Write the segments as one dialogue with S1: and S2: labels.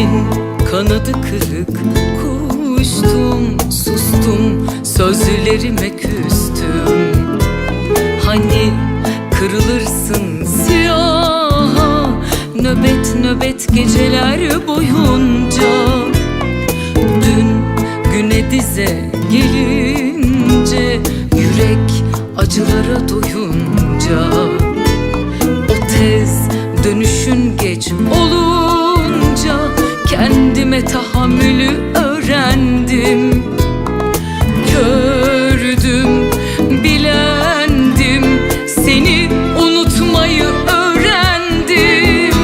S1: Gittin kanadı kırık kuştum sustum sözlerime küstüm. Hani kırılırsın siyaha nöbet nöbet geceler boyunca. Dün güne dize gelince yürek acılara doyunca Kendime tahammülü öğrendim. Gördüm, bilendim. Seni unutmayı öğrendim.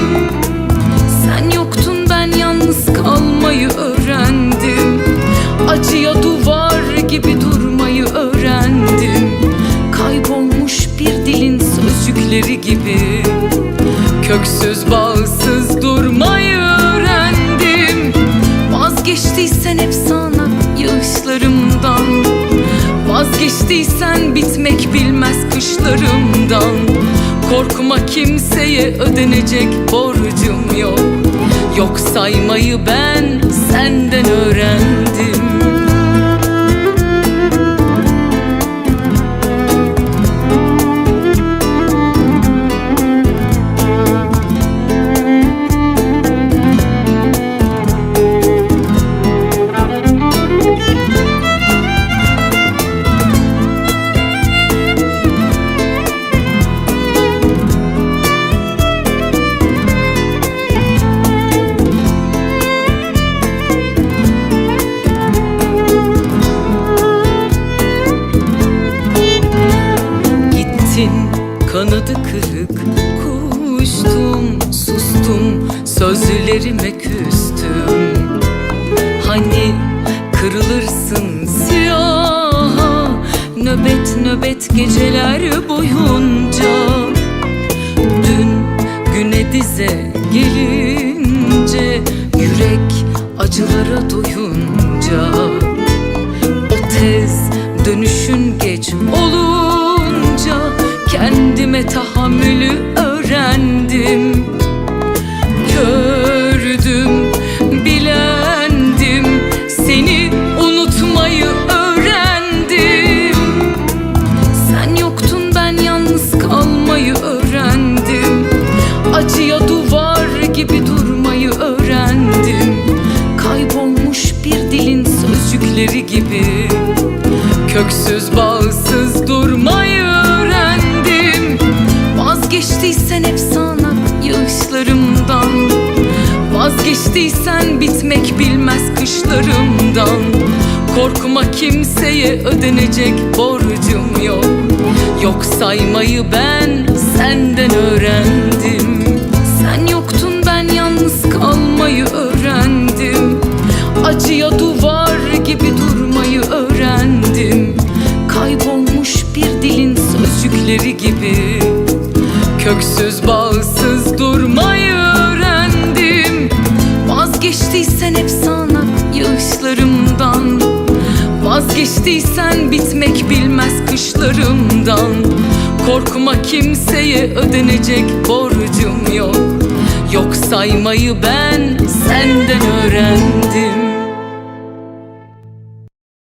S1: Sen yoktun ben yalnız kalmayı öğrendim. Acıya duvar gibi durmayı öğrendim. Kaybolmuş bir dilin sözcükleri gibi. Köksüz bağsız Bitmek bilmez kışlarımdan Korkma kimseye ödenecek borcum yok. Yok saymayı ben senden öğrendim Gittin kanadı kırık. Kuştum sustum sözlerime küstüm. Hani kırılırsın siyaha nöbet nöbet geceler boyunca. Dün güne dize gelince yürek acılara doyunca. O tez dönüşün geç olunca Kendime tahammülü öğrendim. Gördüm, bilendim. Seni unutmayı öğrendim. Sen yoktun ben yalnız kalmayı öğrendim. Acıya duvar gibi durmayı öğrendim. Kaybolmuş bir dilin sözcükleri gibi. Köksüz bağsız durmayı Vazgeçtiysen hep yağışlarımdan Vazgeçtiysen bitmek bilmez kışlarımdan. Korkma kimseye ödenecek borcum yok. Yok saymayı ben senden öğrendim Köksüz bağsız durmayı öğrendim. Vazgeçtiysen hep sana yağışlarımdan. Vazgeçtiysen bitmek bilmez kışlarımdan. Korkma kimseye ödenecek borcum yok. Yok saymayı ben sen